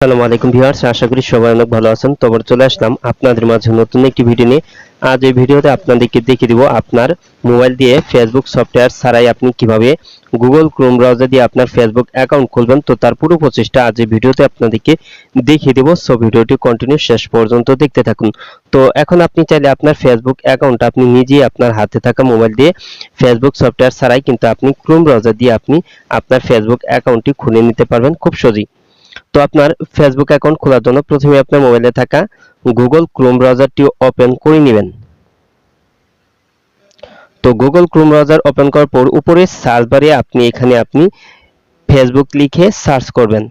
আসসালামু আলাইকুম ভিউয়ার্স, আশা করি সবাই অনেক ভালো আছেন। তো আবার চলে আসলাম আপনাদের মাঝে নতুন একটি ভিডিও নিয়ে। আজ এই ভিডিওতে আপনাদেরকে দেখিয়ে দিব আপনার মোবাইল দিয়ে ফেসবুক সফটওয়্যার ছাড়াই আপনি কীভাবে গুগল ক্রোম ব্রাউজার দিয়ে আপনার ফেসবুক অ্যাকাউন্ট খুলবেন। তো তার পুরো প্রচেষ্টা আজ এই ভিডিওতে আপনাদেরকে দেখিয়ে দেব। সো ভিডিওটি কন্টিনিউ শেষ পর্যন্ত দেখতে থাকুন। তো এখন আপনি চাইলে আপনার ফেসবুক অ্যাকাউন্ট আপনি নিজেই আপনার হাতে থাকা মোবাইল দিয়ে ফেসবুক সফটওয়্যার ছাড়াই কিন্তু আপনি ক্রোম ব্রাউজার দিয়ে আপনি আপনার ফেসবুক অ্যাকাউন্টটি খুলে নিতে পারবেন খুব সহজেই। তো আপনার ফেসবুক অ্যাকাউন্ট খোলার জন্য প্রথমে আপনার মোবাইলে থাকা গুগল ক্রোম ব্রাউজারটি ওপেন করে নেবেন। তো গুগল ক্রোম ব্রাউজার ওপেন করার পর উপরে সার্চ বারে আপনি, এখানে আপনি ফেসবুক লিখে সার্চ করবেন।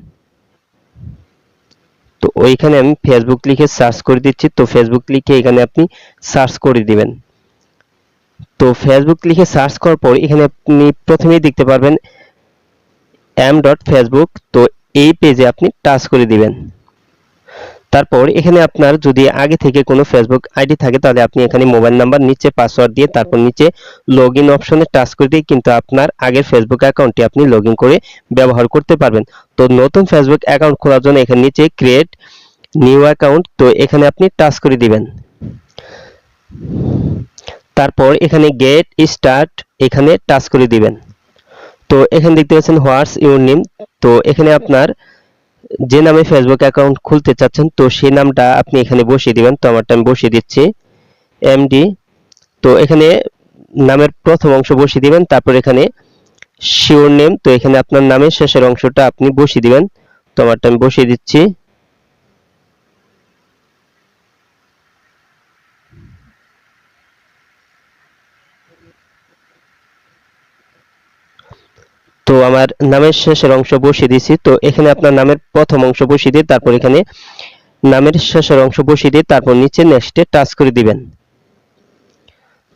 তো ওইখানে আমি ফেসবুক লিখে সার্চ করে দিচ্ছি, তো ফেসবুক লিখে এখানে আপনি সার্চ করে দিবেন। তো ফেসবুক লিখে সার্চ করার পর এখানে আপনি প্রথমেই দেখতে পারবেন এম ডট ফেসবুক তো এই পেজে আপনি টাচ করে দিবেন। তারপর এখানে আপনার যদি আগে থেকে কোনো ফেসবুক আইডি থাকে, তাহলে আপনি এখানে মোবাইল নাম্বার নিচে পাসওয়ার্ড দিয়ে তারপর নিচে লগ ইন অপশনে টাচ করে দিয়ে কিন্তু আপনার আগের ফেসবুক অ্যাকাউন্টটি আপনি লগ করে ব্যবহার করতে পারবেন। তো নতুন ফেসবুক অ্যাকাউন্ট খোলার জন্য এখানে নিচে ক্রিয়েট নিউ অ্যাকাউন্ট তো এখানে আপনি টাচ করে দিবেন। তারপর এখানে গেট স্টার্ট এখানে টাচ করে দিবেন। তো এখানে দেখতে পাচ্ছেন হোয়াটস ইউর নেম। তো এখানে আপনার যে নামে ফেসবুক অ্যাকাউন্ট খুলতে চাচ্ছেন, তো সেই নামটা আপনি এখানে বসিয়ে দিবেন। তো আমারটা আমি বসিয়ে দিচ্ছি এমডি তো এখানে নামের প্রথম অংশ বসিয়ে দিবেন, তারপর এখানে শিওর নেম তো এখানে আপনার নামের শেষের অংশটা আপনি বসিয়ে দিবেন। তো আমারটা আমি বসিয়ে দিচ্ছি। তো আমার নামের শেষের অংশ বসিয়ে দিয়েছি। তো এখানে আপনার নামের প্রথম অংশ বসিয়ে দিয়ে তারপর এখানে নামের শেষের অংশ বসিয়ে দিয়ে তারপর নিচে নেক্সটে টাচ করে দিবেন।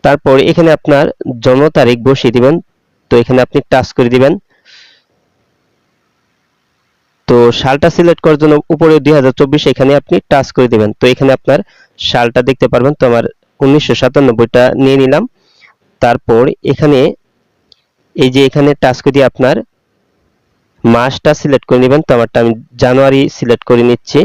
তারপর এখানে আপনার জন্ম তারিখ বসিয়ে দিবেন। তো এখানে আপনি টাচ করে দিবেন। তো সালটা সিলেক্ট করার জন্য উপরে দুই হাজার চব্বিশ এখানে আপনি টাচ করে দিবেন। তো এখানে আপনার সালটা দেখতে পারবেন। তো আমার উনিশশো নিয়ে নিলাম। তারপর এখানে এই যে এখানে টাচ করে দিয়ে আপনার মাসটা সিলেক্ট করে নেবেন, তো আমারটা আমি জানুয়ারি সিলেক্ট করে নিচ্ছি।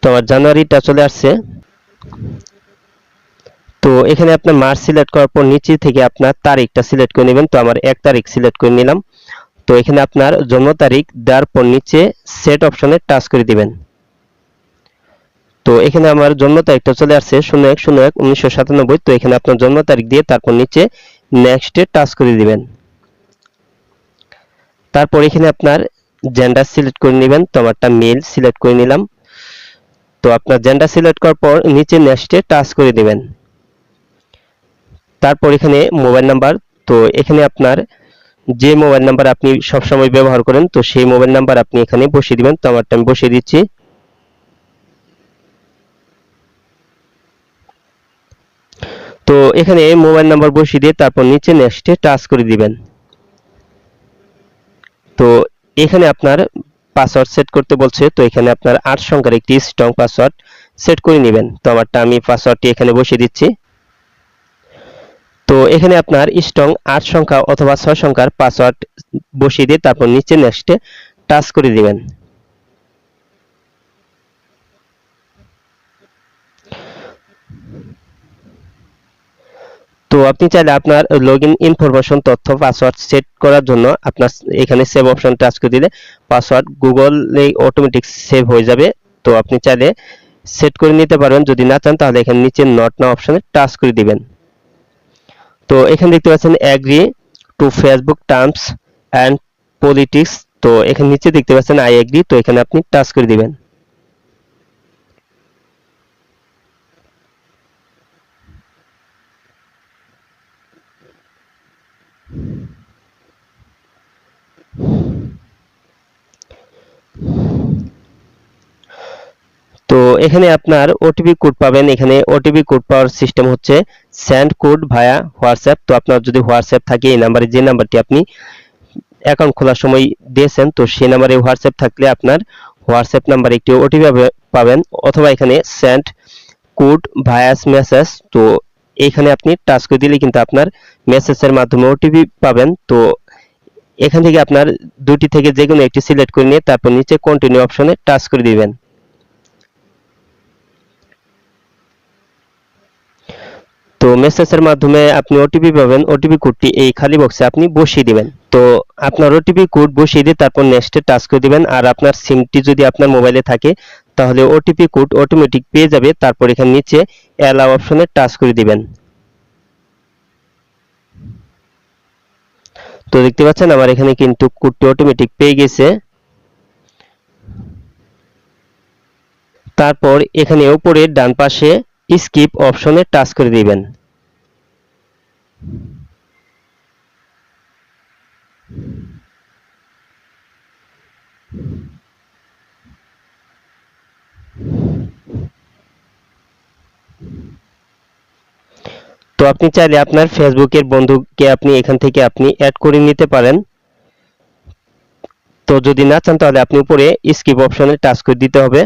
তো আমার জানুয়ারিটা চলে আসছে। তো এখানে আপনার মাস সিলেক্ট করার পর নিচে থেকে আপনার তারিখটা সিলেক্ট করে নেবেন, তো আমার এক তারিখ সিলেক্ট করে নিলাম। তো এখানে আপনার জন্ম তারিখ, দেওয়ার পর নিচে সেট অপশনে টাচ করে দিবেন। তো এখানে আমার জন্ম তারিখটা চলে আসছে শূন্য এক শূন্য এক উনিশশো সাতানব্বই। তো এখানে আপনার জন্ম তারিখ দিয়ে তারপর নিচে নেক্সটে টাচ করে দিবেন। তারপর এখানে আপনার জেন্ডার সিলেক্ট করে নেবেন। তো আমারটা মেল সিলেক্ট করে নিলাম। তো আপনার জেন্ডার সিলেক্ট করার পর নিচে নেক্সটে টাচ করে দিবেন। তারপর এখানে মোবাইল নাম্বার তো এখানে আপনার যে মোবাইল নাম্বার আপনি সবসময় ব্যবহার করেন, তো সেই মোবাইল নাম্বার আপনি এখানে বসিয়ে দিবেন। তো আমারটা আমি বসিয়ে দিচ্ছি। তো এখানে মোবাইল নাম্বার বসিয়ে দিয়ে তারপর নিচে নেক্সটে টাচ করে দিবেন। তো এখানে আপনার পাসওয়ার্ড সেট করতে বলছে, তো এখানে আপনার আট সংখ্যার একটি স্ট্রং পাসওয়ার্ড সেট করে নেবেন। তো আমারটা আমি পাসওয়ার্ডটি এখানে বসিয়ে দিচ্ছি। তো এখানে আপনার স্ট্রং আট সংখ্যা অথবা ছয় সংখ্যার পাসওয়ার্ড বসিয়ে দিয়ে তারপর নিচে নেক্সটে টাচ করে দিবেন। তো আপনি চাইলে আপনার লগইন ইনফরমেশন তথ্য পাসওয়ার্ড সেট করার জন্য আপনার এখানে সেভ অপশন টাচ করে দিলে পাসওয়ার্ড গুগলে অটোমেটিক সেভ হয়ে যাবে। তো আপনি চাইলে সেট করে নিতে পারবেন। যদি না চান, তাহলে এখানে নিচে নট না অপশনে টাচ করে দিবেন। তো এখানে দেখতে পাচ্ছেন agree to Facebook terms and politics তো এখানে নিচে দেখতে পাচ্ছেন আই এগ্রি তো এখানে আপনি টাচ করে দিবেন তো এখানে আপনার ওটিপি কোড পাবেন। এখানে ওটিপি কোড পাওয়ার সিস্টেম হচ্ছে সেন্ড কোড ভায়া হোয়াটসঅ্যাপ তো আপনার যদি হোয়াটসঅ্যাপ থাকে, এই নাম্বারে যে নাম্বারটি আপনি অ্যাকাউন্ট খোলার সময় দিয়েছেন, তো সেই নাম্বারে হোয়াটসঅ্যাপ থাকলে আপনার হোয়াটসঅ্যাপ নাম্বারে একটি ওটিপি পাবেন। অথবা এখানে সেন্ড কোড ভায়াস মেসেজ তো এখানে আপনি টাচ করে দিলে কিন্তু আপনার মেসেজের মাধ্যমে ওটিপি পাবেন। তো এখান থেকে আপনার দুটি থেকে যে কোনো একটি সিলেক্ট করে নিয়ে তারপর নিচে কন্টিনিউ অপশনে টাচ করে দিবেন। তো মেসেজের মাধ্যমে আপনি ওটিপি পাবেন। ওটিপি কোডটি এই খালি বক্সে আপনি বসিয়ে দিবেন। তো আপনার ওটিপি কোড বসিয়ে দিয়ে তারপর নেক্সটে টাচ করে দিবেন। আর আপনার সিমটি যদি আপনার মোবাইলে থাকে, তাহলে ওটিপি কোড অটোমেটিক পেয়ে যাবে। তারপর এখানে নিচে অ্যালাউ অপশনে টাচ করে দিবেন। তো দেখতে পাচ্ছেন, আমার এখানে কিন্তু কোডটি অটোমেটিক পেয়ে গেছে। তারপর এখানে উপরে ডান পাশে স্কিপ অপশনে টাচ করে দিবেন। তো আপনি চাইলে আপনার ফেসবুকের বন্ধুকে আপনি এখান থেকে আপনি অ্যাড করে নিতে পারেন। তো যদি না চান তাহলে আপনি উপরে স্কিপ অপশনে টাচ করে দিতে হবে।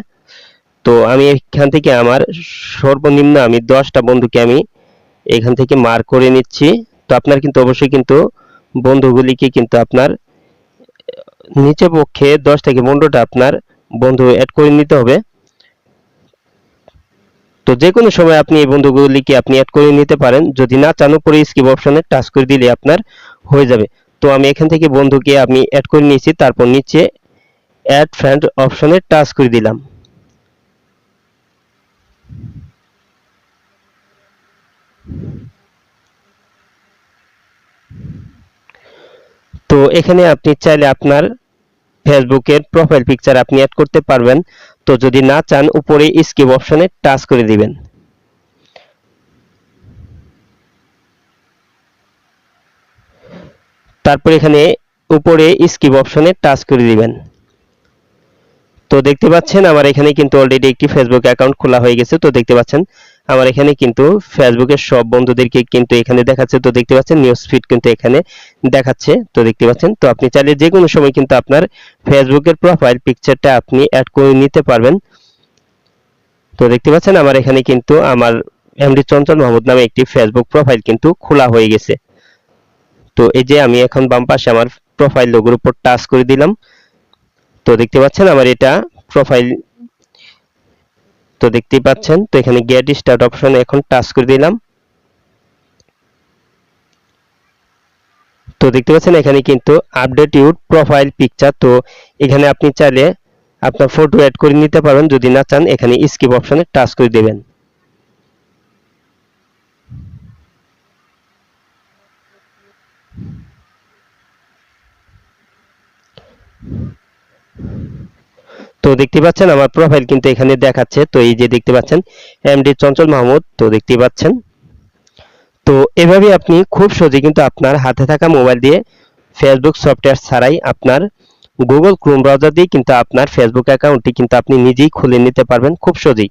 তো আমি এখান থেকে আমার সর্বনিম্ন আমি দশটা বন্ধুকে আমি এখান থেকে মার্ক করে নিচ্ছি। তো আপনার কিন্তু অবশ্যই কিন্তু বন্ধুগুলিকে কিন্তু আপনার নিচে পক্ষে দশ থেকে পনেরোটা আপনার বন্ধু অ্যাড করে নিতে হবে। তো যে কোনো সময় আপনি এই বন্ধুগুলিকে আপনি অ্যাড করে নিতে পারেন। যদি না চান, উপরে স্কিপ অপশনে টাচ করে দিলে আপনার হয়ে যাবে। তো আমি এখান থেকে বন্ধুকে আমি অ্যাড করে নিয়েছি, তারপর নিচে অ্যাড ফ্রেন্ড অপশনে টাচ করে দিলাম। তো এখানে আপনি চাইলে আপনার ফেসবুকের প্রোফাইল পিকচার আপনি অ্যাড করতে পারবেন। তো যদি না চান, উপরে স্কিপ অপশনে টাচ করে দিবেন। তারপর এখানে উপরে স্কিপ অপশনে টাচ করে দিবেন। তো দেখতে পাচ্ছেন, আমার এখানে কিন্তু অলরেডি একটি ফেসবুক অ্যাকাউন্ট খোলা হয়ে গেছে। তো দেখতে পাচ্ছেন আমার এখানে কিন্তু ফেসবুকের সব বন্ধুদেরকে কিন্তু এখানে দেখাচ্ছে। তো দেখতে পাচ্ছেন নিউজ ফিড কিন্তু এখানে দেখাচ্ছে। তো দেখতে পাচ্ছেন, তো আপনি চাইলে যে কোনো সময় কিন্তু আপনার ফেসবুকের প্রোফাইল পিকচারটা আপনি অ্যাড করে নিতে পারবেন। তো দেখতে পাচ্ছেন, আমার এখানে কিন্তু আমার এমডি চঞ্চল মাহমুদ নামে একটি ফেসবুক প্রোফাইল কিন্তু খোলা হয়ে গেছে। তো এই যে আমি এখন বাম পাশে আমার প্রোফাইল লোগোর উপর টাচ করে দিলাম। তো দেখতে পাচ্ছেন, আমার এটা প্রোফাইল তো দেখতেই পাচ্ছেন, তো এখানে গেট স্টার্ট অপশন এখন টাচ করে দিলাম। তো দেখতে পাচ্ছেন এখানে কিন্তু আপডেট ইউর প্রোফাইল পিকচার তো এখানে আপনি চাইলে আপনার ফটো অ্যাড করে নিতে পারেন, যদি না চান এখানে স্কিপ অপশনে টাচ করে দেবেন। তো দেখতে পাচ্ছেন, আমার প্রোফাইল কিন্তু এখানে দেখাচ্ছে। তো এই যে দেখতে পাচ্ছেন এমডি চঞ্চল মাহমুদ, তো দেখতে পাচ্ছেন। তো এভাবে আপনি খুব সহজে কিন্তু আপনার হাতে থাকা মোবাইল দিয়ে ফেসবুক সফটওয়্যার ছাড়াই আপনার গুগল ক্রোম ব্রাউজার দিয়ে কিন্তু আপনার ফেসবুক অ্যাকাউন্টটি কিন্তু আপনি নিজেই খুলে নিতে পারবেন খুব সহজেই।